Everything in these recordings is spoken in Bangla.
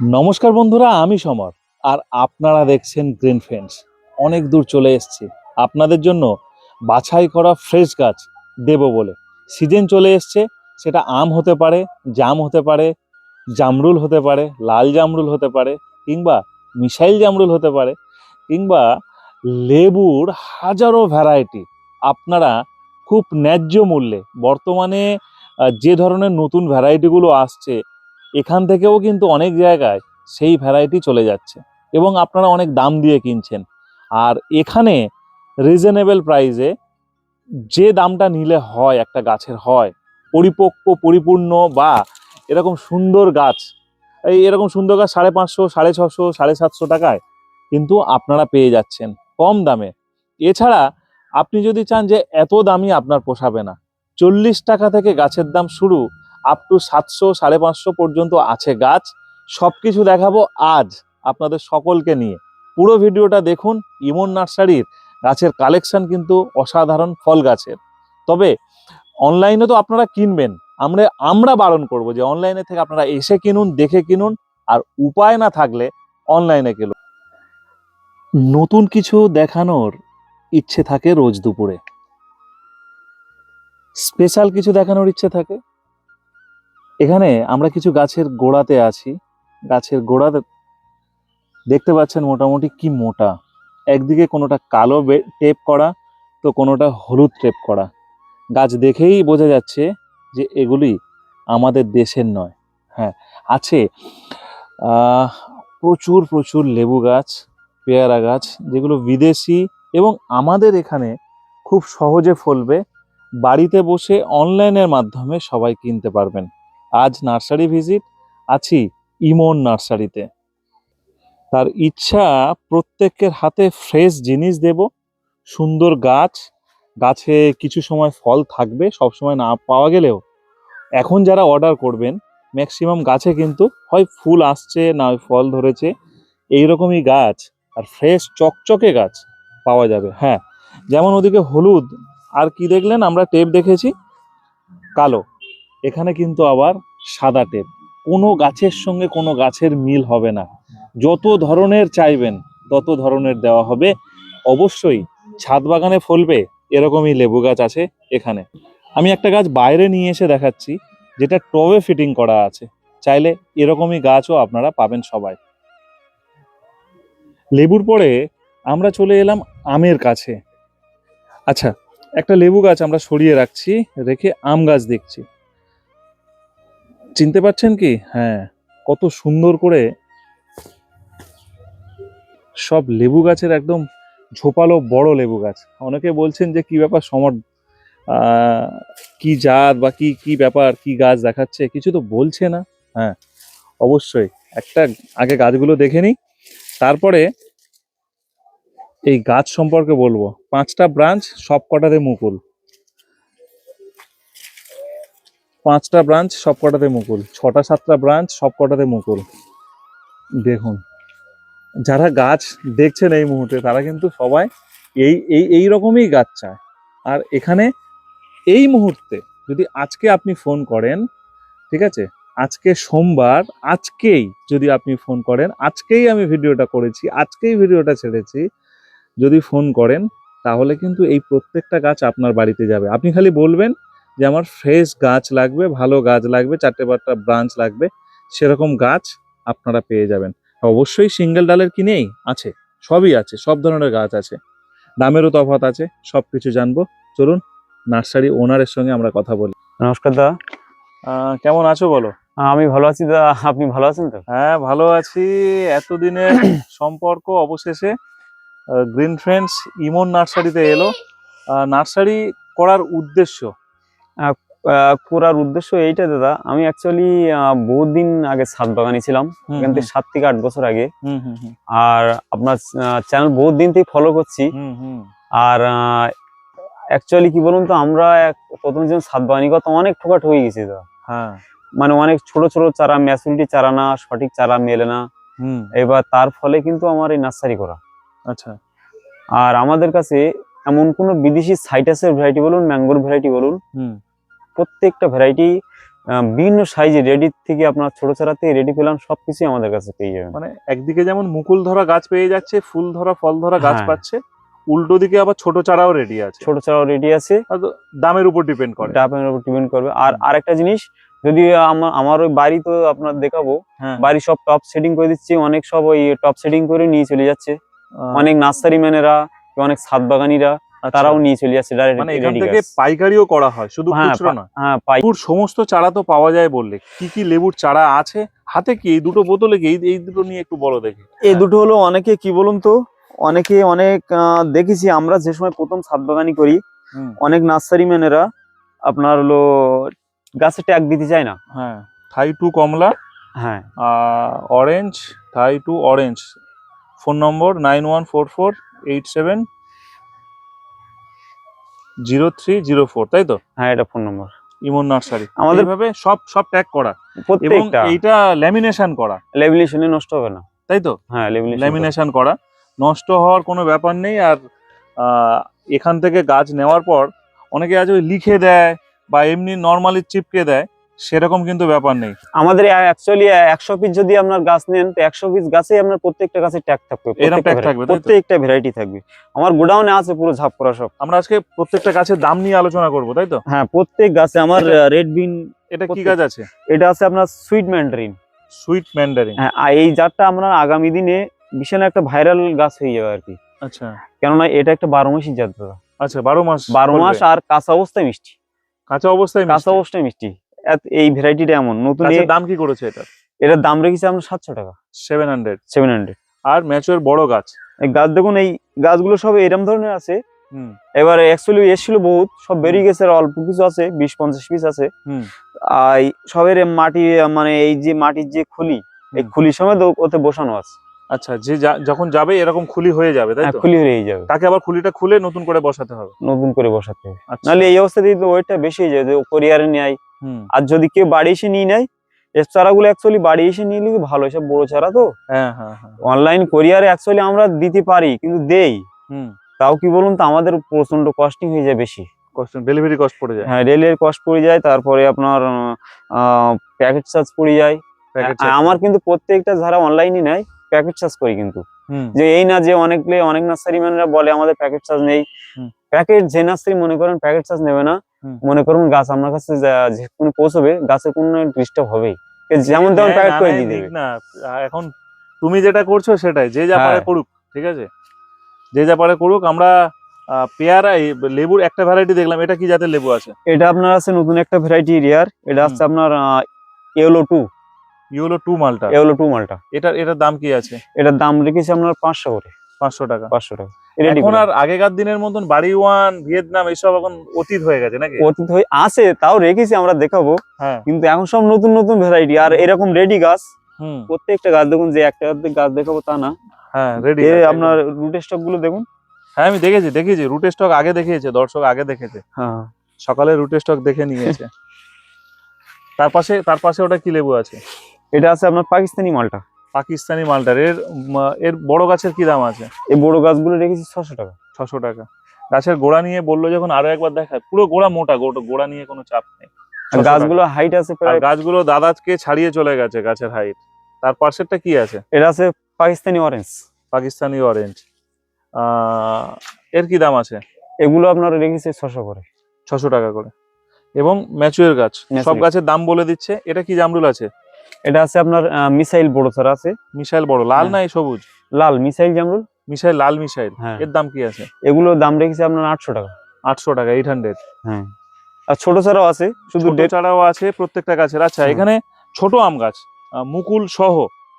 নমস্কার বন্ধুরা, আমি সমর। আর আপনারা দেখছেন গ্রিন ফ্রেন্ডস অনেক দূর চলে এসেছি। আপনাদের জন্য বাছাই করা ফ্রেশ গাছ দেব বলে। সিজন চলে এসছে। সেটা আম হতে পারে, জাম হতে পারে, জামরুল হতে পারে, লাল জামরুল হতে পারে, কিংবা মিসাইল জামরুল হতে পারে, কিংবা লেবুর হাজারো ভ্যারাইটি আপনারা খুব ন্যায্য মূল্যে, বর্তমানে যে ধরনের নতুন ভ্যারাইটিগুলো আসছে এখান থেকেও কিন্তু অনেক জায়গায় সেই ভ্যারাইটি চলে যাচ্ছে এবং আপনারা অনেক দাম দিয়ে কিনছেন। আর এখানে রিজনেবল প্রাইসে যে দামটা নিলে হয়, একটা গাছের হয়, পরিপক্ক, পরিপূর্ণ বা এরকম সুন্দর গাছ, এই এরকম সুন্দর গাছ সাড়ে পাঁচশো, সাড়ে ছশো, সাড়ে সাতশো টাকায় কিন্তু আপনারা পেয়ে যাচ্ছেন কম দামে। এছাড়া আপনি যদি চান যে এত দামই আপনার পোষাবে না, চল্লিশ টাকা থেকে গাছের দাম শুরু আপ টু সাতশো, সাড়ে পাঁচশো পর্যন্ত আছে গাছ। সব কিছু দেখাবো আজ আপনাদের সকলকে নিয়ে। পুরো ভিডিওটা দেখুন, ইমন নার্সারির গাছের কালেকশন কিন্তু অসাধারণ ফল গাছের। তবে অনলাইনে তো আপনারা কিনবেন। আমরা আমরা বারণ করব যে অনলাইনে থেকে আপনারা এসে কিনুন, দেখে কিনুন, আর উপায় না থাকলে অনলাইনে কিনুন নতুন কিছু দেখানোর ইচ্ছে থাকে রোজ দুপুরে। স্পেশাল কিছু দেখানোর ইচ্ছে থাকে? এখানে আমরা কিছু গাছের গোড়াতে আছি। গাছের গোড়াতে দেখতে পাচ্ছেন মোটামুটি কি মোটা। একদিকে কোনোটা কালো টেপ করা, তো কোনোটা হলুদ টেপ করা। গাছ দেখেই বোঝা যাচ্ছে যে এগুলি আমাদের দেশের নয়। হ্যাঁ আছে প্রচুর প্রচুর লেবু গাছ, পেয়ারা গাছ, যেগুলো বিদেশি এবং আমাদের এখানে খুব সহজে ফলবে। বাড়িতে বসে অনলাইনের মাধ্যমে সবাই কিনতে পারবেন। আজ নার্সারি ভিজিট, আছি ইমন নার্সারিতে। তার ইচ্ছা, প্রত্যেকের হাতে ফ্রেশ জিনিস দেব, সুন্দর গাছ, গাছে কিছু সময় ফল থাকবে, সব সময় না পাওয়া গেলেও। এখন যারা অর্ডার করবেন ম্যাক্সিমাম গাছে কিন্তু, হয় ফুল আসছে, না ফল ধরেছে, এইরকমই গাছ, আর ফ্রেশ চকচকে গাছ পাওয়া যাবে হ্যাঁ। যেমন ওদিকে হলুদ, আর কি দেখলেন? আমরা টেপ দেখেছি, কালো। এখানে কিন্তু আবার সাদা টেপ। কোনো গাছের সঙ্গে কোনো গাছের মিল হবে না। যত ধরনের চাইবেন, তত ধরনের দেওয়া হবে। অবশ্যই ছাদ বাগানে ফলবে, এরকমই লেবু গাছ আছে এখানে। আমি একটা গাছ বাইরে নিয়ে এসে দেখাচ্ছি, যেটা টবে ফিটিং করা আছে। চাইলে এরকমই গাছও আপনারা পাবেন সবাই। লেবুর পরে আমরা চলে এলাম আমের কাছে। আচ্ছা একটা লেবু গাছ আমরা সরিয়ে রাখছি, রেখে আম গাছ দেখছি। চিনতে পারছেন কি? হ্যাঁ কত সুন্দর করে সব লেবু গাছের একদম ঝোপালো বড় লেবু গাছ। অনেকে বলছেন যে কি ব্যাপার সমর কি জাত বা কি কি ব্যাপার, কি গাছ দেখাচ্ছে? কিছু তো বলছে না। হ্যাঁ অবশ্যই। একটা আগে গাছগুলো দেখে নিই। তারপরে এই গাছ সম্পর্কে বলব। পাঁচটা ব্রাঞ্চ সব কটাতে মুকুল। পাঁচটা ব্রাঞ্চ সব কটাতে মুকুল, ছটা, সাতটা ব্রাঞ্চ সব কটাতে মুকুল। দেখুন, যারা গাছ দেখছেন এই মুহূর্তে, তারা কিন্তু সবাই এই এই এই রকমই গাছ চায়। আর এখানে এই মুহূর্তে যদি আজকে আপনি ফোন করেন, ঠিক আছে? আজকে সোমবার, আজকেই যদি আপনি ফোন করেন, আজকেই আমি ভিডিওটা করেছি, আজকেই ভিডিওটা ছেড়েছি, যদি ফোন করেন, তাহলে কিন্তু এই প্রত্যেকটা গাছ আপনার বাড়িতে যাবে। আপনি খালি বলবেন যে আমার ফ্রেশ গাছ লাগবে ভালো গাছ লাগবে চারটে পাঁচটা ব্রাঞ্চ লাগবে সেরকম গাছ আপনারা পেয়ে যাবেন। অবশ্যই সিঙ্গেল ডালের কি নেই? আছে সবই আছে সব ধরনের গাছ আছে। দামেরও তফাৎ আছে সব কিছু জানব। চলুন নার্সারি ওনারের সঙ্গে আমরা কথা বলি। নমস্কার দা। কেমন আছো বলো? আমি ভালো আছি দা আপনি ভালো আছেন তো? হ্যাঁ ভালো আছি। এতদিনের সম্পর্ক অবশেষে গ্রিন ফ্রেন্ডস ইমন নার্সারিতে এলো। নার্সারি করার উদ্দেশ্য করার উদ্দেশ্য এইটা দাদা। আমি অ্যাকচুয়ালি বহুত দিন আগে সাত বাগানি ছিলাম। এখান থেকে সাত থেকে আট বছর আগে। আর আপনার চ্যানেল বহুত দিন থেকে ফলো করছি। আর অ্যাকচুয়ালি কি বলুন তো আমরা এক- প্রথম যখন সাত বাগানি করতাম অনেক ঠোকাট হয়ে গেছি দাদা। হ্যাঁ। মানে অনেক ছোট ছোট চারা ম্যাচুরিটি চারা না সঠিক চারা মেলে না। এবার তার ফলে কিন্তু আমার এই নার্সারি করা। আচ্ছা। আর আমাদের কাছে এমন কোনো বিদেশি সাইটাসের ভ্যারাইটি বলুন ম্যাঙ্গোর ভ্যারাইটি বলুন হুম। প্রত্যেকটা ভ্যারাইটি বিভিন্ন সাইজে রেডি থেকে আপনার ছোট চারা থেকে রেডি পেলাম সবকিছুই আমাদের কাছে পেয়ে যাবেন। মানে একদিকে যেমন মুকুল ধরা গাছ পেয়ে যাচ্ছে ফুল ধরা ফল ধরা গাছ হ্যাঁ। পাচ্ছে উল্টো দিকে আবার ছোট চারাও রেডি আছে। ছোট চারাও রেডি আছে। দামের উপর ডিপেন্ড করে। ডাবের উপর ডিপেন্ড করবে। আর আরেকটা জিনিস যদি আমার আমার ওই বাড়ি তো আপনার দেখাবো হ্যাঁ। বাড়ি সব টপ সেটিং করে দিচ্ছি অনেক সব ওই টপ সেটিং করে নিয়ে চলে যাচ্ছে। অনেক নার্সারি ম্যানেরা অনেক ছাদ বাগানিরা আচ্ছা। তারাও নিয়ে চলে যাচ্ছে মানে এখান থেকে পাইকারিও করা হয় শুধু হ্যাঁ, খুচরো না হ্যাঁ লেবুর সমস্ত চারা তো পাওয়া যায় বললে। কি কি লেবুর চারা আছে? হাতে কি? এই দুটো বোতলে কি? এই দুটো নিয়ে একটু বলো দেখি। এই দুটো হলো অনেকে কি বলুন তো? অনেকে অনেক দেখেছি আমরা যে সময় প্রথম ছাদ বাগানি করি অনেক নার্সারি ম্যানেরা আপনার হলো গাছে ট্যাগ দিতে চায় না। হ্যাঁ থাই টু কমলা হ্যাঁ। Orange Thai two orange. Phone number nine one four four eight seven zero three zero four তাই তো? হ্যাঁ এটা ফোন নম্বর। ইমন নার্সারি। আমাদের- এইভাবে সব সব ট্যাগ করা। এবং এইটা ল্যামিনেশন করা। লেমিনেশনে নষ্ট হবে না। তাই তো? হ্যাঁ ল্যামিনেশন করা। নষ্ট হওয়ার কোনো ব্যাপার নেই। আর এখান থেকে গাছ নেওয়ার পর অনেকে আছে ওই লিখে দেয় বা এমনি নর্মালি চিপকে দেয়। সেরকম কিন্তু ব্যাপার নেই। আমাদের অ্যাকচুয়ালি একশো পিস যদি আপনার গাছ নেন তো একশো পিস গাছে আপনার প্রত্যেকটা গাছে ট্যাগ থাকবে প্রত্যেকটা ভ্যারাইটি থাকবে আমার গোডাউনে আছে পুরো ঝাপ করা সব। আমরা আজকে প্রত্যেকটা গাছের দাম নিয়ে আলোচনা করব তাই তো? হ্যাঁ প্রত্যেক গাছে আমার রেড বিন এটা কি গাছ আছে? এটা আছে আপনার সুইট ম্যান্ডারিন সুইট ম্যান্ডারিন হ্যাঁ এই জাতটা আমরা আগামী দিনে বিশাল একটা ভাইরাল গাছ হয়ে যাবে আর কি। আচ্ছা। কেননা এটা একটা বারো মাসি জাত দাদা। আচ্ছা বারো মাস বারো মাস আর কাঁচা অবস্থায় মিষ্টি। কাঁচা অবস্থায় কাঁচা অবস্থায় মিষ্টি। এই ভ্যারাইটিটা এমন। নতুন গাছের দাম কি করেছে এটা এটার দাম রেখেছে আপনার সাতশো টাকা। সেভেন হান্ড্রেড সেভেন হান্ড্রেড আর ম্যাচুয়ার বড় গাছ? এই গাছ দেখুন এই গাছগুলো সব এরম ধরনের আছে। হুম। এবার অ্যাকচুয়ালি এসেছিল বহুত সব বেরিয়ে গেছে অল্প কিছু আছে বিশ পঞ্চাশ পিস আছে। হুম। আর সবের মাটি মানে এই যে মাটির যে খুলি এই। খুলির সময় ওতে বসানো আছে। আচ্ছা যে যখন যাবে এরকম খুলি হয়ে যাবে তাই হ্যাঁ, তো? খুলি হয়ে যাবে। তাকে আবার খুলিটা খুলে নতুন করে বসাতে হবে? নতুন করে বসাতে হবে। আচ্ছা। নাহলে এই অবস্থাতেই তো ওয়েটটা বেশি হয়ে যায় যে কোরিয়ারে নেয় আর যদি কেউ বাড়ি এসে নিয়ে নেয় এর চারাগুলো অ্যাকচুয়ালি বাড়ি এসে নিয়ে নিলে ভালো সব বড় চারা তো। হ্যাঁ হ্যাঁ হ্যাঁ। অনলাইন কোরিয়ারে অ্যাকচুয়ালি আমরা দিতে পারি কিন্তু দেই। হুম। তাও কি বলুন তো আমাদের প্রচণ্ড কস্টিং হয়ে যায় বেশি। ডেলিভারি কস্ট পড়ে যায়। হ্যাঁ রেলের কস্ট পড়ে যায় তারপরে আপনার প্যাকেট চার্জ পড়ে যায়। আমার কিন্তু প্রত্যেকটা যারা অনলাইনে নেয় প্যাকেট চার্জ করি কিন্তু। যে এই না যে অনেকগুলো অনেক নার্সারি ম্যানরা বলে আমাদের প্যাকেট চার্জ নেই। প্যাকেট যে নার্সারি মনে করেন প্যাকেট চার্জ নেবে না মনে করুন গাছ আপনার কাছে যা- যেখানে পৌঁছবে গাছের কোনো ডিস্টার্ব হবেই। যেমন তেমন প্যাকেট করে দিয়ে দেবে। না এখন তুমি যেটা করছ সেটাই যে যা পারে হ্যাঁ। করুক ঠিক আছে? যে যা পারে করুক আমরা পেয়ারা লেবুর একটা ভ্যারাইটি দেখলাম এটা কি জাতের লেবু আছে? এটা আপনার আছে নতুন একটা ভ্যারাইটি রিয়ার এটা। হচ্ছে আপনার এলো টু ইউলো টু মালটা। এলো টু মালটা। এটার এটার দাম কি আছে? এটার দাম রেখেছি আপনার পাঁচশো করে। পাঁচশো টাকা। পাঁচশো টাকা। এখন আর আগেকার দিনের মতন বাড়ি ওয়ান ভিয়েতনাম এসব এখন অতীত হয়ে গেছে নাকি? অতীত হয়ে আছে তাও রেখেছি আমরা দেখাবো। হ্যাঁ। কিন্তু এখন সব নতুন নতুন ভ্যারাইটি আর এরকম রেডি গাছ প্রত্যেকটা গাছ দেখুন যে একটা গাছ দেখাবো তা না। হ্যাঁ রেডি আপনার রুট স্টকগুলো দেখুন। হ্যাঁ আমি দেখেছি দেখেছি। রুটে স্টক আগে দেখিয়েছে দর্শক আগে দেখেছে। হ্যাঁ। সকালে রুটে স্টক দেখে নিয়েছে। তার পাশে তার পাশে ওটা কি লেবু আছে? এটা আছে আপনার পাকিস্তানি মালটা। পাকিস্তানি মালটার। এর এর বড় গাছের কি দাম আছে? এই বড় গাছগুলো রেখেছি ছশো টাকা। ছশো টাকা। গাছের গোড়া নিয়ে বলল যখন আরও একবার দেখায় পুরো গোড়া মোটা গোড়া নিয়ে কোনো চাপ নেই। আর গাছগুলো হাইট আছে প্রায় গাছগুলো দাদাকে ছাড়িয়ে চলে গেছে গাছের হাইট তার পাশেরটা কি আছে? এটা আছে পাকিস্তানি অরেঞ্জ পাকিস্তানি অরেঞ্জ এর কি দাম আছে? এগুলো আপনার রেখেছি ছশো করে। ছশো টাকা করে। এবং ম্যাচুয়ার গাছ। সব গাছের দাম বলে দিচ্ছে। এটা কি জামরুল আছে? এটা আছে আপনার মিসাইল বড় চারা আছে। মিসাইল বড় লাল হ্যাঁ। নাই সবুজ? লাল মিসাইল জামরুল? মিসাইল লাল মিসাইল। হ্যাঁ। এর দাম কি আছে? এগুলোর দাম রেখেছি আপনার আটশো টাকা। আটশো টাকা এইট হান্ড্রেড হ্যাঁ। আর ছোট চারাও আছে শুধু ডেট চারাও আছে প্রত্যেকটা গাছের। আচ্ছা এখানে ছোট আম গাছ মুকুল সহ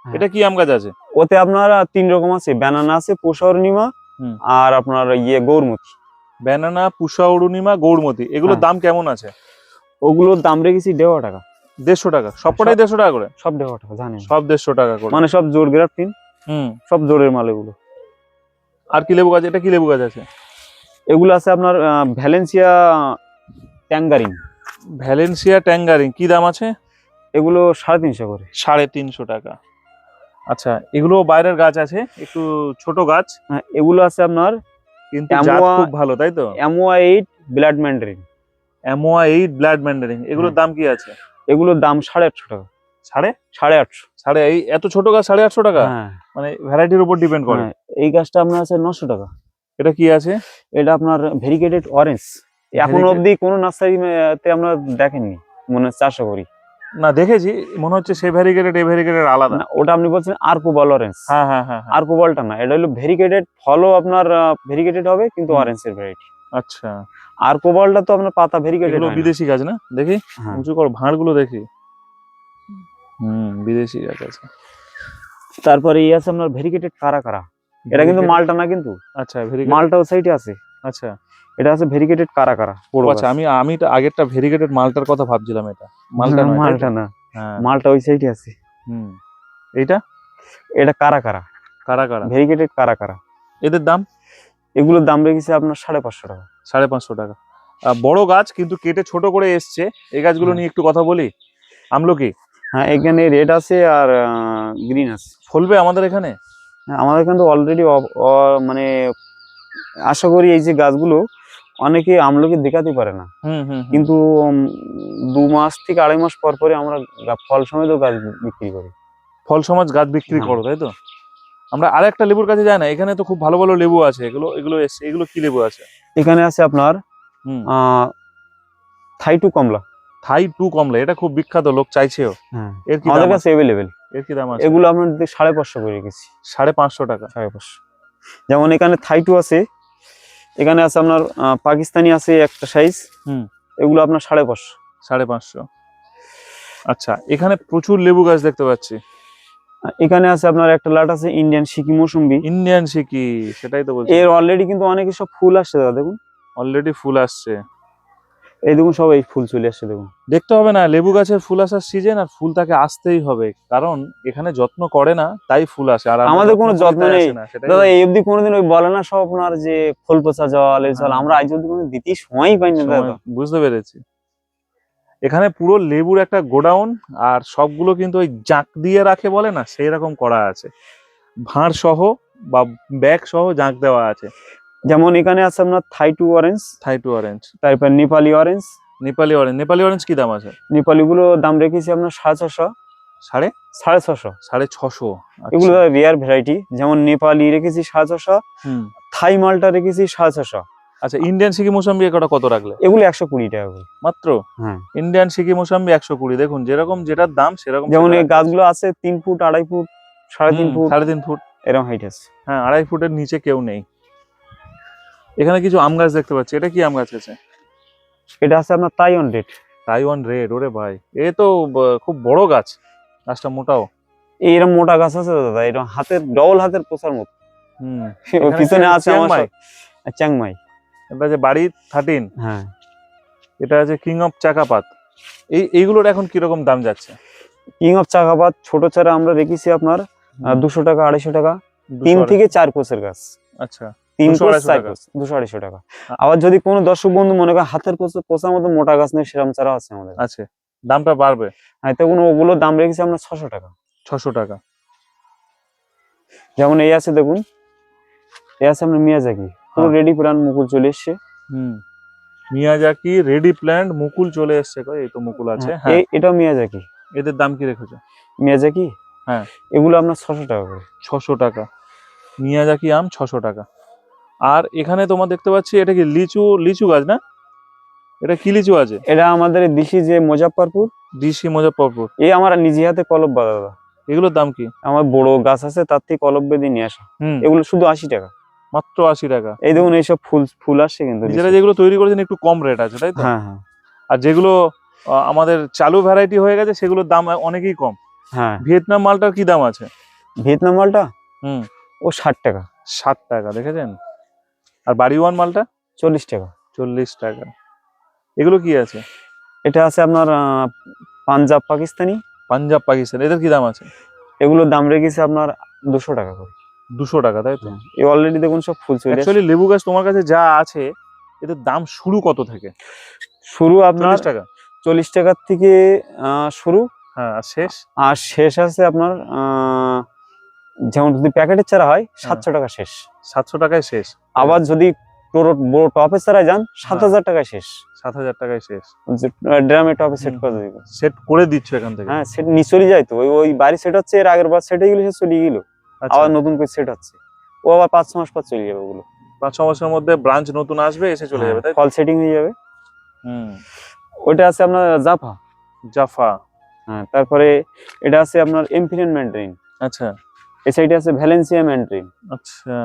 হ্যাঁ। এটা কি আম গাছ আছে? ওতে আপনার তিন রকম আছে ব্যানানা আছে পোষর্ণিমা হুম। আর আপনার ইয়ে গৌরমতি। ব্যানানা পুষা অরুণিমা গৌরমতি এগুলোর হ্যাঁ। দাম কেমন আছে? ওগুলোর দাম রেখেছি দেড়শো টাকা। দেড়শো টাকা সবকটাই দেড়শো টাকা করে? সব দেড়শো টাকা জানেন সব দেড়শো টাকা করে। মানে সব জোর গ্রাফটিন হুম। সব জোরের মাল এগুলো। আর কি লেবু গাছ? এটা কি লেবু গাছ আছে? এগুলো আছে আপনার ভ্যালেন্সিয়া ট্যাঙ্গারিং ভ্যালেন্সিয়া ট্যাঙ্গারিং কি দাম আছে? এগুলো সাড়ে তিনশো করে। সাড়ে তিনশো টাকা। আচ্ছা এগুলো বাইরের গাছ আছে? একটু ছোট গাছ? হ্যাঁ, এগুলো আছে আপনার কিন্তু খুব ভালো তাই তো? অ্যামোয়া এইট ব্লাড ম্যান্ডারিন অ্যামোয়া এইট ব্লাড ম্যান্ডারিং এগুলোর হ্যাঁ। দাম কি আছে? এগুলোর দাম সাড়ে আটশো টাকা। সাড়ে? সাড়ে আটশো। সাড়ে এই এত ছোট গাছ সাড়ে আটশো টাকা? হ্যাঁ। মানে ভ্যারাইটির উপর ডিপেন্ড করে। হ্যাঁ, এই গাছটা আপনার আছে নশো টাকা। এটা কি আছে? এটা আপনার ভেরিকেটেড অরেঞ্জ। এখন অবধি কোনো নার্সারিতে আমরা দেখেননি মনে হচ্ছে আশা করি। না দেখেছি মনে হচ্ছে সে ভ্যারিগেটেড এ ভ্যারিগেটেড আলাদা। না, ওটা আপনি বলছেন আর্কোবল অরেঞ্জ। হ্যাঁ হ্যাঁ হ্যাঁ হ্যাঁ। আর্কোবলটা না এটা হলো ভেরিকেটেড ফলও আপনার ভেরিকেটেড হবে কিন্তু অরেঞ্জের ভ্যারাইটি। আচ্ছা। আর্কোবলটা তো আপনার পাতা ভেরিকেটেড এগুলো বিদেশি গাছ না? দেখি। হ্যাঁ। উঁচু কর ভাঁড়গুলো দেখি। হুম বিদেশি গাছ আছে। তারপরে এই আছে আপনার ভেরিকেটেড কারা কারা? এটা কিন্তু মালটা না কিন্তু? আচ্ছা মালটা ওই সাইডে আছে। আচ্ছা। এটা আছে ভেরিকেটেড কারা কারা? আচ্ছা আমি আমি তো আগেরটা ভেরিগেটেড মালটার কথা ভাবছিলাম এটা। মালটা? মালটা না। হ্যাঁ। মালটা ওই সাইডে আছে। হুম। এইটা? এটা কারা কারা? কারা কারা? ভেরিকেটেড কারা কারা? এদের দাম? এগুলোর দাম রেখেছে আপনার সাড়ে পাঁচশো টাকা। সাড়ে পাঁচশো টাকা। বড় গাছ কিন্তু কেটে ছোট করে এসছে। এই গাছগুলো হ্যাঁ। নিয়ে একটু কথা বলি। আমলকি? হ্যাঁ এখানে রেড আছে আর গ্রিন আছে। ফলবে আমাদের এখানে? হ্যাঁ, আমাদের তো অলরেডি মানে আশা করি এই যে গাছগুলো অনেকে আমলকি দেখাতে পারে না। কিন্তু দু মাস থেকে আড়াই মাস পর পরে আমরা ফল সমেত গাছ বিক্রি করি। ফল সমাজ গাছ বিক্রি। করো তাই তো? আমরা আর একটা লেবুর কাছে যাই না এখানে তো খুব ভালো ভালো লেবু আছে এগুলো এগুলো এসছে এগুলো কি লেবু আছে? এখানে আছে আপনার আহ, থাইটু কমলা। থাই টু কমলা এটা খুব বিখ্যাত লোক চাইছেও। হ্যাঁ। এর কি আমাদের? কাছে অ্যাভেলেবেল এর কি দাম আছে? এগুলো দিকে সাড়ে পাঁচশো করে রেখেছি সাড়ে পাঁচশো টাকা। সাড়ে পাঁচশো। যেমন এখানে থাইটু আছে এখানে আছে আপনার পাকিস্তানি আছে একটা সাইজ হুম। এগুলো আপনার সাড়ে পাঁচশো। সাড়ে পাঁচশো। আচ্ছা এখানে প্রচুর লেবু গাছ দেখতে পাচ্ছি। এখানে আছে আপনার একটা লাট আছে ইন্ডিয়ান সিকি মৌসুম্বি ইন্ডিয়ান সিকি সেটাই তো বলছি। এর অলরেডি কিন্তু অনেক সব ফুল আসছে দাদা দেখুন। অলরেডি ফুল আসছে। এই দেখুন সব এই ফুল চলে আসছে দেখুন। দেখতে হবে না লেবু গাছের ফুল আসার সিজন আর ফুল তাকে আসতেই হবে। কারণ এখানে যত্ন করে না তাই ফুল আসে। আর আমাদের কোনো যত্ন নেই। দাদা এই অবধি কোনোদিন ওই বলে না সব আপনার যে ফুল পচা জল এই জল হ্যাঁ। আমরা আজ অব্দি কোনো দিতেই সময়ই পাইনি দাদা। বুঝতে পেরেছি। এখানে পুরো লেবুর একটা গোডাউন আর সবগুলো কিন্তু ওই জাঁক দিয়ে রাখে বলে না সেই রকম করা আছে। ভাঁড় সহ বা ব্যাগ সহ জাঁক দেওয়া আছে। যেমন এখানে আছে আপনার Thai two orange Thai two orange. তারপর Nepali orange. Nepali orange Nepali orange কি দাম আছে? নেপালি গুলো দাম রেখেছি আপনার সাড়ে ছশো। সাড়ে? সাড়ে ছশো। সাড়ে ছশো এগুলো রেয়ার ভ্যারাইটি যেমন নেপালি রেখেছি সাড়ে ছশো। থাই মালটা রেখেছি সাড়ে ছশো। আচ্ছা ইন্ডিয়ান সিকি মোসাম্বি একটা কত রাখলে? এগুলো একশো কুড়ি টাকা করে। মাত্র? হ্যাঁ। ইন্ডিয়ান সিকি মোসাম্বি একশো কুড়ি দেখুন যেরকম যেটার দাম সেরকম যেমন এই গাছগুলো আছে তিন ফুট আড়াই ফুট সাড়ে তিন ফুট সাড়ে তিন ফুট। এরকম হাইট আছে। হ্যাঁ আড়াই ফুটের নিচে কেউ নেই। এখানে কিছু আম গাছ দেখতে পাচ্ছি। এটা কি আম গাছ আছে? এটা আছে আপনার তাইওয়ান রেট তাইওয়ান রেড ওরে ভাই। এ তো খুব বড় গাছ। গাছটা মোটাও। এইরকম মোটা গাছ আছে দাদা? এরকম হাতের ডবল হাতের পোষার মতো। হুম। পিছনে আছে আমার চিয়াংমাই? এটা যে বাড়ি থার্টিন হ্যাঁ। এটা আছে কিং অফ চাকাপাত এই এইগুলোর এখন কীরকম দাম যাচ্ছে? কিং অফ চাকাবাদ ছোট চারা আমরা রেখেছি আপনার দুশো টাকা আড়াইশো টাকা। তিন থেকে চার কোষের গাছ। আচ্ছা। তিন কোষ চার কোষ দুশো আড়াইশো টাকা। আবার যদি কোনো দর্শক বন্ধু মনে করে হাতের পোষা মতো মোটা গাছ নেই সেরকম চারা আছে আমাদের। আছে। দামটা বাড়বে। হ্যাঁ তখন ওগুলো দাম রেখেছি আমরা ছশো টাকা। ছশো টাকা। যেমন এই আছে দেখুন। এই আছে আমরা মিয়াজাকি। পুরো। রেডি প্ল্যান মুকুল চলে এসছে। হুম। মিয়াজাকি রেডি প্ল্যান্ট মুকুল চলে এসছে কই? এই তো মুকুল আছে হ্যাঁ, হ্যাঁ। এটাও মিয়াজাকি। এদের দাম কি রেখেছো? মিয়াজাকি? হ্যাঁ। এগুলো আপনার ছশো টাকা করে। ছশো টাকা। মিয়াজাকি আম ছশো টাকা। আর এখানে তোমার দেখতে পাচ্ছি এটা কি লিচু লিচু গাছ না? এটা কি লিচু আছে এটা আমাদের দিশি যে মুজাফফরপুর। ডিসি মুজফ্ফরপুর। এই আমার নিজে হাতে কলব বাঁধা এগুলোর দাম কি? আমার বড় গাছ আছে তার থেকে কলব বেঁধে নিয়ে আসা। এগুলো শুধু আশি টাকা। মাত্র আশি টাকা। এই দেখুন এইসব ফুল ফুল আসছে কিন্তু নিজেরা যেগুলো তৈরি করেছেন একটু কম রেট আছে তাই তো? হ্যাঁ হ্যাঁ। আর যেগুলো আমাদের চালু ভ্যারাইটি হয়ে গেছে সেগুলোর দাম অনেকই কম। হ্যাঁ। ভিয়েতনাম মালটার কি দাম আছে? ভিয়েতনাম মালটা? হুম। ও ষাট টাকা। ষাট টাকা দেখেছেন? আর বাড়ি ওয়ান মালটা? চল্লিশ টাকা। চল্লিশ টাকা। এগুলো কি আছে? এটা আছে আপনার পাঞ্জাব পাকিস্তানি। পাঞ্জাব পাকিস্তান এদের কি দাম আছে? এগুলোর দাম রেখেছে আপনার দুশো টাকা করে। দুশো টাকা তাই তো? এই অলরেডি দেখুন সব ফুল চলে। অ্যাকচুয়ালি লেবু গাছ তোমার কাছে যা আছে এদের দাম শুরু কত থেকে? শুরু আপনার টাকা। চল্লিশ টাকার থেকে শুরু। হ্যাঁ শেষ? আর শেষ আছে আপনার যেমন যদি প্যাকেটের চারা হয় সাতশো টাকা শেষ। সাতশো টাকায় শেষ। আবার যদি বড় টপের চারায় যান সাত হ্যাঁ। হাজার টাকায় শেষ। সাত হাজার টাকায় শেষ। ড্রামে টপে সেট করে দিব। সেট করে দিচ্ছ এখান থেকে। হ্যাঁ সেট নিচলি যায় তো। ওই বাড়ি সেট হচ্ছে এর আগের বার সেট হয়ে গেলে সে চলে গেল। আবার নতুন করে সেট হচ্ছে। ও আবার পাঁচ ছ মাস পর চলে যাবে ওগুলো। পাঁচ ছ মাসের মধ্যে ব্রাঞ্চ নতুন আসবে এসে চলে যাবে তাই? ফল সেটিং হয়ে যাবে। হুম। ওটা আছে আপনার জাফা জাফা হ্যাঁ তারপরে এটা আছে আপনার এমফিনিয়ন ম্যান্ড্রিন আচ্ছা। এই সাইডে আছে ভ্যালেন্সিয়া ম্যান্ড্রিন আচ্ছা।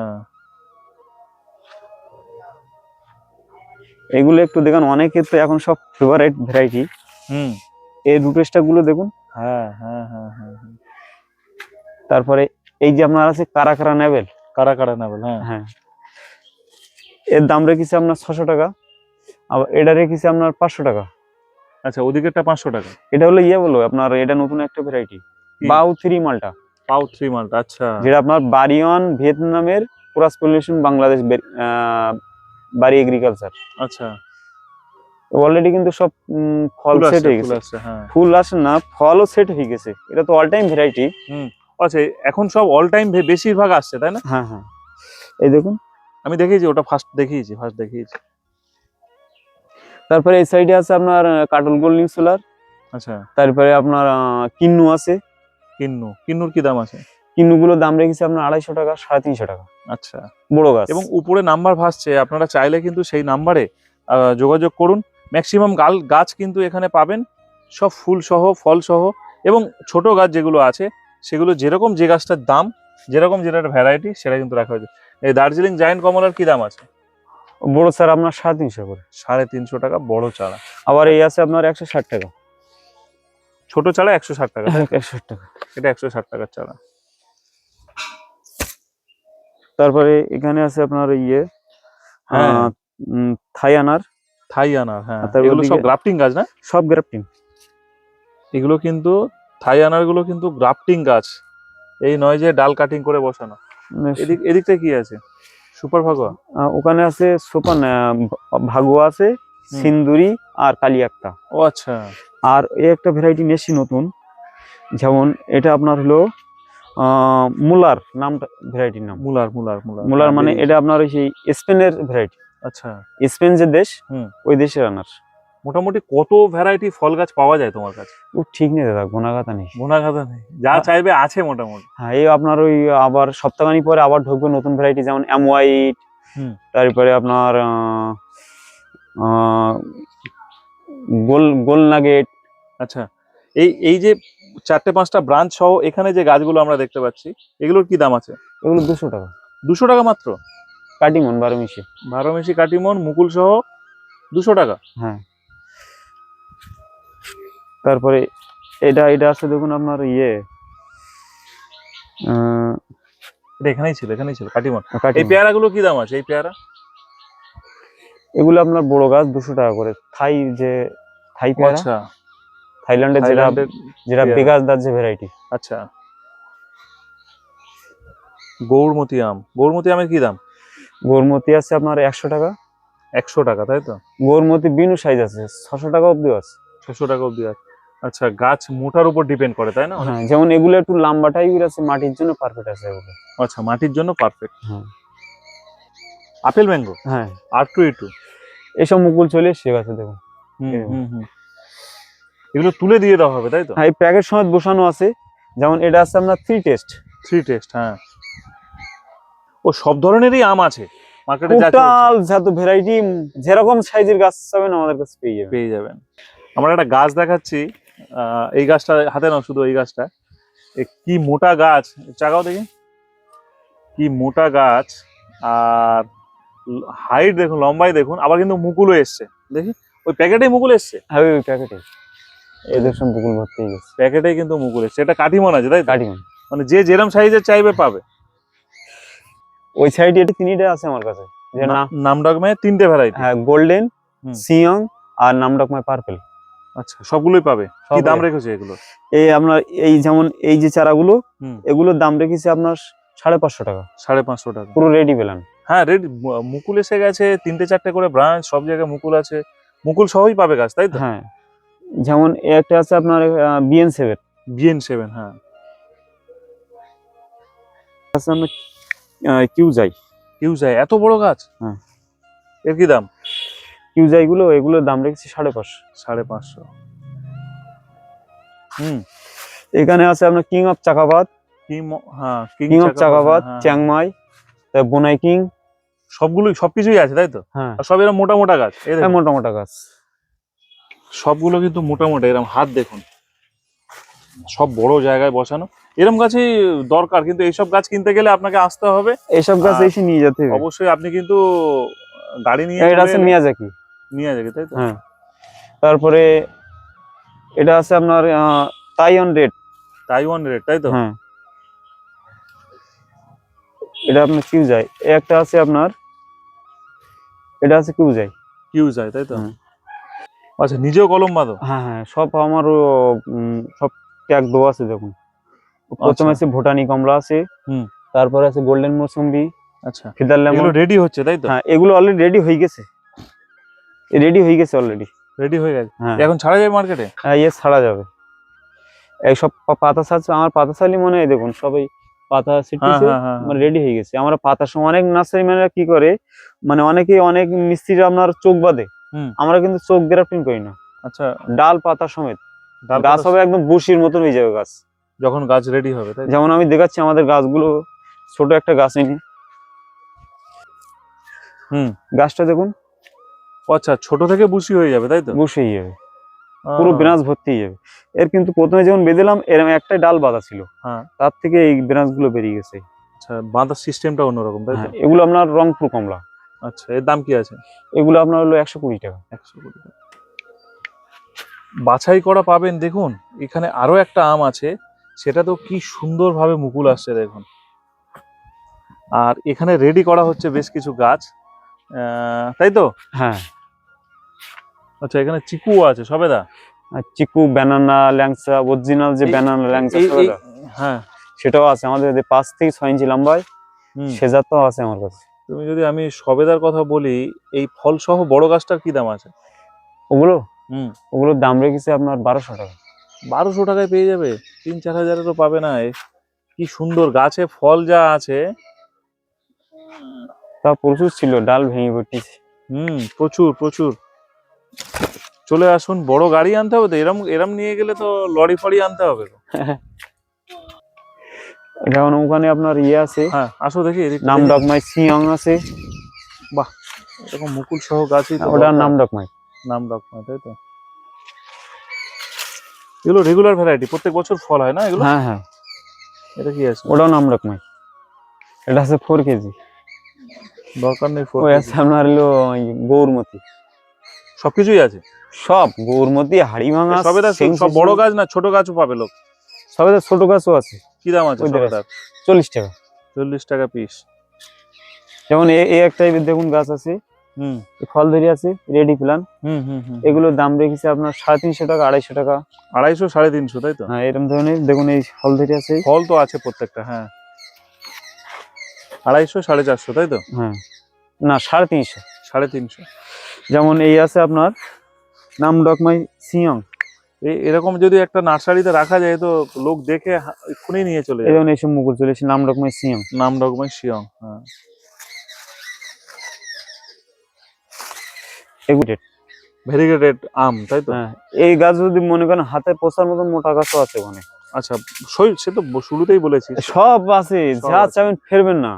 এগুলো একটু দেখুন অনেকের তো এখন সব ফেভারিট ভ্যারাইটি হুম। এই রুট স্টাকগুলো দেখুন। হ্যাঁ হ্যাঁ হ্যাঁ হ্যাঁ হ্যাঁ। তারপরে এই যে আপনার আছে কারা কারা নেবেল কারা কারা নেবেন হ্যাঁ। হ্যাঁ। এর দাম রেখেছে আপনার ছশো টাকা আবার এটা রেখেছে আপনার পাঁচশো টাকা। আচ্ছা ওদিকেরটা পাঁচশো টাকা? এটা হলো ইয়ে বলো আপনার এটা নতুন একটা ভ্যারাইটি? বাউ থ্রি মালটা। পাও থ্রি মাল্ট আচ্ছা। যেটা আপনার বারিয়ন ভিয়েতনামের ক্রস পলিউশন বাংলাদেশ বাড়ি এগ্রিকালচার আচ্ছা। অলরেডি কিন্তু সব ফল সেট হয়ে গেছে। হ্যাঁ। ফুল আসে না ফলও সেট হয়ে গেছে। এটা তো অল টাইম ভ্যারাইটি আচ্ছা এখন সব অল টাইম বেশিরভাগ আসছে তাই না? হ্যাঁ হ্যাঁ। এই দেখুন। আমি দেখিয়েছি ওটা ফার্স্ট দেখিয়েছি ফার্স্ট দেখিয়েছি। তারপরে এই সাইডে আছে আপনার কাটল গোল্ডিং সোলার আচ্ছা। তারপরে আপনার কিন্নু আছে। কিন্নু কিন্নুর কি দাম আছে? কিন্নুগুলোর দাম রেখেছে আপনার আড়াইশো টাকা সাড়ে তিনশো টাকা। আচ্ছা। বড় গাছ। এবং উপরে নাম্বার ভাসছে আপনারা চাইলে কিন্তু সেই নাম্বারে যোগাযোগ করুন। ম্যাক্সিমাম গাল গাছ কিন্তু এখানে পাবেন। সব ফুল সহ ফল সহ এবং ছোট গাছ যেগুলো আছে সেগুলো যেরকম যে গাছটার দাম যেরকম যেটার ভ্যারাইটি সেটা কিন্তু রাখা হয়েছে। এই দার্জিলিং জায়েন্ট কমলার কি দাম আছে? বড় স্যার আপনার সাড়ে তিনশো করে। সাড়ে তিনশো টাকা বড় চারা। আবার এই আছে আপনার একশো ষাট টাকা। ছোট চারা একশো ষাট টাকা। একশো ষাট টাকা। এটা একশো ষাট টাকার চারা। তারপরে এখানে আছে আপনার ইয়ে হ্যাঁ। থাই আনার। থাই আনার হ্যাঁ। এগুলো সব গ্রাফটিং গাছ না? সব গ্রাফটিং এগুলো কিন্তু থাই আনারগুলো কিন্তু গ্রাফটিং গাছ। এই নয় যে ডাল কাটিং করে বসানো। এদিক এদিকটা কি আছে? সুপার ভাগোয়া ওখানে আছে সুপার ভাগুয়া আছে সিন্দুরি আর কালিয়াক্তা ও আচ্ছা। আর এই একটা ভ্যারাইটি নিয়েছি নতুন। যেমন এটা আপনার হলো মুলার নামটা ভ্যারাইটির নাম। মুলার মুলার মুলার। মুলার মানে এটা আপনার ওই সেই স্পেনের ভ্যারাইটি আচ্ছা। স্পেন যে দেশ। ওই দেশের আনার। মোটামুটি কত ভ্যারাইটি ফল গাছ পাওয়া যায় তোমার কাছে? ও ঠিক নেই দাদা গোনাগাতা নেই। গোনাগাদা নেই। যা চাইবে আছে মোটামুটি। হ্যাঁ এই আপনার ওই আবার সপ্তাহখানি পরে আবার ঢুকবে নতুন ভ্যারাইটি যেমন এম হোয়াইট তারপরে আপনার গোল গোল নাগেট আচ্ছা এই এই যে চারটে পাঁচটা ব্রাঞ্চ সহ এখানে যে গাছগুলো আমরা দেখতে পাচ্ছি এগুলোর কি দাম আছে? এগুলো দুশো টাকা। দুশো টাকা মাত্র? কাটিমন বারো মিশে। বারো মেশি কাটিমন মুকুল সহ দুশো টাকা? হ্যাঁ। তারপরে এটা এটা আছে দেখুন আপনার ইয়ে এটা এখানেই ছিল এখানেই ছিল কাটিমন। এই। পেয়ারাগুলো কি দাম আছে এই পেয়ারা? এগুলো আপনার বড় গাছ দুশো টাকা করে। থাই যে থাই পেয়ারা আচ্ছা। থাইল্যান্ডের যেটা যেটা। বেগাস দার যে ভ্যারাইটি আচ্ছা। গৌরমতি আম। গৌরমতি আমের কি দাম? গৌরমতি আছে আপনার একশো টাকা। একশো টাকা তাই তো? গৌরমতি বিনু সাইজ আছে ছশো টাকা অব্দি আছে। ছশো টাকা অব্দি আছে। আচ্ছা গাছ মোটার উপর ডিপেন্ড করে তাই না? হ্যাঁ যেমন এগুলো একটু লম্বা টাইপের আছে মাটির জন্য পারফেক্ট আছে এগুলো। আচ্ছা মাটির জন্য পারফেক্ট হ্যাঁ। আপেল ম্যাঙ্গো হ্যাঁ। আর টু ই টু এসব মুকুল চলে এসছে গাছে দেখুন। হুম এগুলো তুলে দিয়ে দেওয়া হবে তাই তো? হ্যাঁ এই প্যাকেট সমেত বসানো আছে। যেমন এটা আছে আপনার থ্রি টেস্ট থ্রি টেস্ট হ্যাঁ। ও সব ধরনেরই আম আছে। মার্কেটে টোটাল যত ভ্যারাইটি যেরকম সাইজের গাছ চাবেন আমাদের কাছে পেয়ে যাবেন। পেয়ে যাবেন। আমরা একটা গাছ দেখাচ্ছি। এই গাছটা হাতে নাও শুধু এই গাছটা। কি মোটা গাছ। চাগাও দেখি। কি মোটা গাছ। আর হাইট দেখুন লম্বাই দেখুন আবার কিন্তু মুকুলও এসছে। দেখি ওই প্যাকেটে মুকুল এসছে? হ্যাঁ ওই প্যাকেটে। এদের সব মুকুল ভর্তি হয়ে গেছে। প্যাকেটে কিন্তু মুকুল এসছে। এটা কাটিমন আছে তাই? কাটিং মানে যে যেরম সাইজের চাইবে পাবে। ওই সাইডে এটা তিনটা আছে আমার কাছে। যে না নামডাকমায় তিনটে ভ্যারাইটি হ্যাঁ গোল্ডেন সিয়ং আর নামডকমায় পার্পেল। আচ্ছা সবগুলোই পাবে? কি দাম রেখেছে এগুলো? এই আপনার এই যেমন এই যে চারাগুলো এগুলোর দাম রেখেছি আপনার সাড়ে পাঁচশো টাকা। সাড়ে পাঁচশো টাকা। পুরো রেডি পেলাম হ্যাঁ রেড মুকুল এসে গেছে তিনটে চারটে করে ব্রাঞ্চ সব জায়গায় মুকুল আছে। মুকুল সহই পাবে গাছ তাই তো? হ্যাঁ। যেমন একটা আছে আপনার বিএন সেভেন বিএন সেভেন হ্যাঁ। আছে আপনার কিউ যাই ইউজ হয় এত বড় গাছ? হ্যাঁ। এর কি দাম? কিউজাই গুলো এগুলোর দাম রেখেছি সাড়ে পাঁচশো। সাড়ে পাঁচশো। হুম। এখানে আছে আপনার কিং অফ চাকাবাদ কিং অফ চাকাবাদ। চ্যাংমাই বোনাই কিং সবগুলোই সবকিছুই আছে তাই তো? হ্যাঁ। সব এরকম মোটা মোটা গাছ হ্যাঁ, মোটা মোটা গাছ। সবগুলো কিন্তু মোটা মোটা এরকম হাত দেখুন। সব বড় জায়গায় বসানো। এরকম গাছই দরকার কিন্তু এইসব গাছ কিনতে গেলে আপনাকে আসতে হবে। এইসব গাছ এসে নিয়ে যেতে হবে। অবশ্যই আপনি কিন্তু গাড়ি নিয়ে এটা আছে এলে- মিয়াজাকি তাই তো? হ্যাঁ। তারপরে এটা আছে আপনার তাইওয়ান রেড তাইওয়ান রেড তাই তো? হ্যাঁ। এটা আপনার কিউজাই এই একটা আছে আপনার এটা আছে কিউজাই কিউজ হয় তাই তো? হুম। আচ্ছা নিজেও কলম বাঁধো? হ্যাঁ হ্যাঁ সব আমার সব ট্যাগ দেওয়া আছে দেখুন। প্রথমে আছে ভুটানি কমলা আছে হুম। তারপরে আছে গোল্ডেন মৌসুম্বি আচ্ছা। ফিদার লেমন রেডি হচ্ছে তাই তো? হ্যাঁ এগুলো অলরেডি রেডি হয়ে গেছে। রেডি হয়ে গেছে অলরেডি রেডি হয়ে গেছে? হ্যাঁ। এখন ছাড়া যাবে মার্কেটে হ্যাঁ ইয়ে ছাড়া যাবে। এই সব পাতা সাজ আমার পাতা সালি মনে হয় দেখুন সবাই পাতা হ্যাঁ ছিটতেছে হ্যাঁ হ্যাঁ মানে রেডি হয়ে গেছে। আমরা পাতার সময় অনেক নার্সারি ম্যানেরা কি করে মানে অনেকে অনেক মিস্ত্রিরা আপনার চোখ বাঁধে। আমরা কিন্তু চোখ গ্রাফটিং করি না। আচ্ছা। ডাল পাতা সমেত। গাছ হবে একদম বুশির মতন হয়ে যাবে গাছ। যখন গাছ রেডি হবে তাই যেমন আমি দেখাচ্ছি আমাদের গাছগুলো ছোট একটা গাছ এনে হুম। গাছটা দেখুন আচ্ছা ছোট থেকে বুশি হয়ে যাবে তাই তো? বুশে যাবে। পুরো ব্রাঞ্চ ভর্তি হয়ে যাবে। এর কিন্তু প্রথমে যেমন বেঁধেলাম এরকম একটাই ডাল বাঁধা ছিল। হ্যাঁ। তার থেকে এই ব্রাঞ্চগুলো বেরিয়ে গেছে। আচ্ছা বাঁধার সিস্টেমটা অন্যরকম তাই তো? হ্যাঁ, এগুলো আপনার রংপুর কমলা। আচ্ছা এর দাম কি আছে? এগুলো আপনার হলো একশো কুড়ি টাকা। একশো কোটি টাকা। বাছাই করা পাবেন দেখুন এখানে আরও একটা আম আছে। সেটা তো কি সুন্দরভাবে মুকুল আসছে দেখুন। আর এখানে রেডি করা হচ্ছে বেশ কিছু গাছ। তাই তো? হ্যাঁ। আচ্ছা এখানে চিকুও আছে সবেদা? চিকু ব্যানানা ল্যাংসা অরিজিনাল যে ব্যানানা সবেদা, হ্যাঁ। সেটাও আছে আমাদের যে পাঁচ থেকে ছয় ইঞ্চি লম্বায় হুম। সে জাতটাও আছে আমার কাছে। তুমি যদি আমি সবেদার কথা বলি এই ফল সহ বড় গাছটার কি দাম আছে? ওগুলো? হুম। ওগুলোর দাম রেখেছে আপনার বারোশো টাকা। বারোশো টাকায় পেয়ে যাবে তিন চার হাজারেরও পাবে না কি সুন্দর গাছে ফল যা আছে তা প্রচুর ছিল ডাল ভেঙে পড়তেছে। হুম প্রচুর প্রচুর। চলে আসুন বড় গাড়ি আনতে হবে তো এরম এরম নিয়ে গেলে তো লরি ফরি আনতে হবে তো। যেমন ওখানে আপনার ইয়ে আছে হ্যাঁ আসো দেখি নাম। ডকমাই সিয়ং আছে। এরকম মুকুল সহ গাছই তো ওটার নাম ডকমাই নাম ডকমা তাই তো? এগুলো রেগুলার ভ্যারাইটি প্রত্যেক বছর ফল হয় না এগুলো? হ্যাঁ হ্যাঁ। এটা কি আছে? ওটাও নাম ডকমাই এটা আছে ফোর কেজি। দরকার নেই ওই আছে আপনার হলো গৌরমতি। সবকিছুই আছে? সব গৌরমতি হাড়ি ভাঙা সবে সব বড় গাছ না ছোট গাছও পাবে লোক? সবে ছোট গাছও আছে। কি দাম আছে সবেদার? চল্লিশ টাকা। চল্লিশ টাকা পিস যেমন এ এই একটা দেখুন গাছ আছে। হুম। ফল ধরে আছে রেডি প্ল্যান হুম হুম হুম। এগুলোর দাম রেখেছে আপনার সাড়ে তিনশো টাকা আড়াইশো টাকা। আড়াইশো সাড়ে তিনশো তাই তো? হ্যাঁ এরকম ধরনের দেখুন এই ফল ধরে আছে। ফল তো আছে প্রত্যেকটা হ্যাঁ। আড়াইশো সাড়ে চারশো তাই তো? হ্যাঁ। না সাড়ে তিনশো। সাড়ে তিনশো। যেমন এই আছে আপনার নাম ডকমাই সিয়ং। এরকম যদি একটা নার্সারিতে রাখা যায় তো লোক দেখে এক্ষুনি নিয়ে চলে এই যাবে যেমন এইসব মুকুল চলে এসে নাম ডকমাই সিয়ং। নাম ডকুমেন্ট শিয়ং হ্যাঁ। এগুলো ভেরিগেটেড আম তাই তো? হ্যাঁ। এই গাছ যদি মনে করেন হাতে পোষার মতন মোটা গাছও আছে ওখানে। আচ্ছা সে তো শুরুতেই বলেছি। সব আছে যা। চাবেন ফেরবেন না।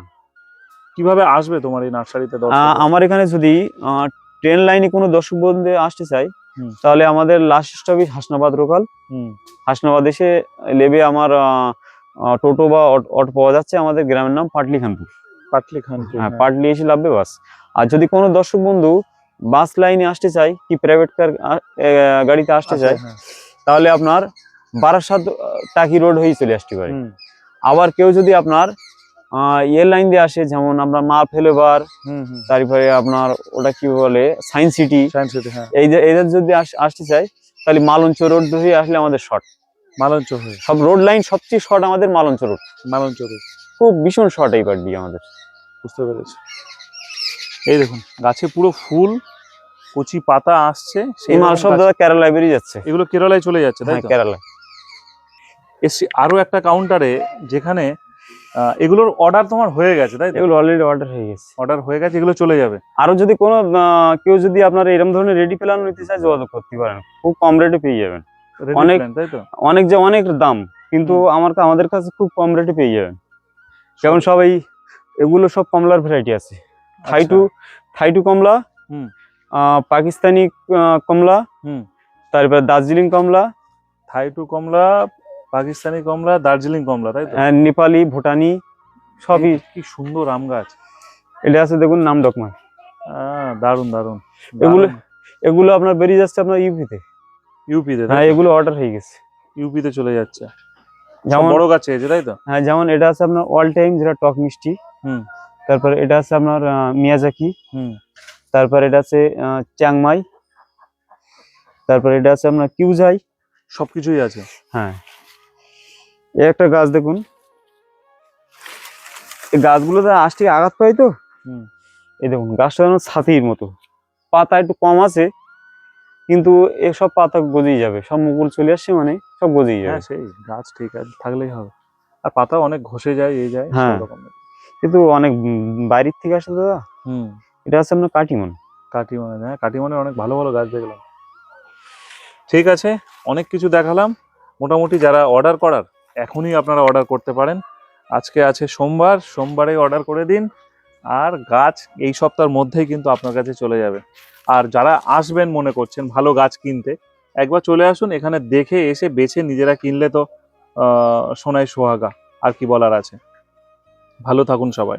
কীভাবে আসবে তোমার এই নার্সারিতে আমার এখানে যদি ট্রেন লাইনে কোনো দর্শক বন্ধু আসতে চাই তাহলে আমাদের লাস্ট স্টপেজ হাসনাবাদ লোকাল হুম। হাসনাবাদ এসে লেবে আমার টোটো বা অট- পাওয়া যাচ্ছে আমাদের গ্রামের নাম পাটলি খানপুর পাটলি খান হ্যাঁ। পাটলি এসে লাভবে বাস। আর যদি কোনো দর্শক বন্ধু বাস লাইনে আসতে চাই কি প্রাইভেট কার গাড়িতে আসতে চায় তাহলে আপনার বারাসাত টাকি রোড হয়ে চলে আসতে পারে। আবার কেউ যদি আপনার ইয়ে লাইন দিয়ে আসে যেমন আমরা মা ফেলেবার তারপরে আপনার ওটা কি বলে সায়েন্স সিটি। হ্যাঁ। এই যে এদের যদি আস- আসতে চাই তাহলে মালঞ্চ রোড ধরে আসলে আমাদের শর্ট। মালঞ্চ সব রোড লাইন সবচেয়ে শর্ট আমাদের মালঞ্চ রোড। মালঞ্চ রোড। খুব ভীষণ শর্ট এই পার দিয়ে আমাদের। বুঝতে পেরেছি। এই দেখুন গাছে পুরো ফুল কচি পাতা আসছে সেই মাল সব দাদা কেরালায় বেরিয়ে যাচ্ছে। এগুলো কেরালায় চলে যাচ্ছে তাই হ্যাঁ তো? কেরালা এসছি আরও একটা কাউন্টারে যেখানে এগুলোর অর্ডার তোমার হয়ে গেছে তাই তো? এগুলো অলরেডি অর্ডার হয়ে গেছে। অর্ডার হয়ে গেছে এগুলো চলে যাবে। আরও যদি কোনো কেউ যদি আপনার এরকম ধরনের রেডি প্ল্যান নিতে চায় যোগাযোগ করতে পারেন। খুব কম রেটে পেয়ে যাবেন। অনেক- তাই তো? অনেক যে অনেক দাম কিন্তু আমার আমাদের কাছে খুব কম রেটে পেয়ে যাবেন। যেমন সবাই এগুলো সব কমলার ভ্যারাইটি আছে। থাইটু থাইটু কমলা আচ্ছা। হুম। পাকিস্তানি কমলা হুম। তারপর দার্জিলিং কমলা। থাই টু কমলা পাকিস্তানি কমলা দার্জিলিং কমলা তাই তো? আহ, নেপালি ভুটানি সবই। কি সুন্দর আম গাছ। এটা আছে দেখুন নাম ডকমা আহ, দারুণ দারুণ এগুলো এগুলো আপনার বেরিয়ে যাচ্ছে আপনার ইউপিতে। ইউপিতে হ্যাঁ এগুলো অর্ডার হয়ে গেছে। ইউপিতে চলে যাচ্ছে। যেমন বড় গাছ চেয়েছে তাই তো? হ্যাঁ যেমন এটা আছে আপনার অল টাইম যেটা টক মিষ্টি। হুম। তারপর এটা আছে আপনার মিয়াজাকি। হুম। তারপর এটা আছে চ্যাংমাই। তারপর এটা আছে আপনার কিউজাই। সবকিছুই আছে। হ্যাঁ। এই একটা গাছ দেখুন। এই গাছগুলোতে আজ থেকে আঘাত পাই তো? হুম। এই দেখুন গাছটা যেন ছাতির মতো। পাতা একটু কম আছে কিন্তু এসব পাতা গজিয়ে যাবে। সব মুকুল চলে আসছে মানে সব গজিয়ে হ্যাঁ যাবে সেই গাছ ঠিক আছে থাকলেই হবে। আর পাতা অনেক ঘষে যায় এই যায় হ্যাঁ। কিন্তু অনেক বাইরের থেকে আসে দাদা? হুম। এটা আছে আপনার কাটিমন। কাটিমনে হ্যাঁ কাটিমনের অনেক ভালো ভালো গাছ দেখলাম। ঠিক আছে অনেক কিছু দেখালাম। মোটামুটি যারা অর্ডার করার এখনই আপনারা অর্ডার করতে পারেন। আজকে আছে সোমবার, সোমবারে অর্ডার করে দিন। আর গাছ এই সপ্তাহের মধ্যেই কিন্তু আপনার কাছে চলে যাবে। আর যারা আসবেন মনে করছেন ভালো গাছ কিনতে, একবার চলে আসুন, এখানে দেখে এসে বেছে নিজেরা কিনলে তো সোনায় সোহাগা। আর কি বলার আছে? ভালো থাকুন সবাই।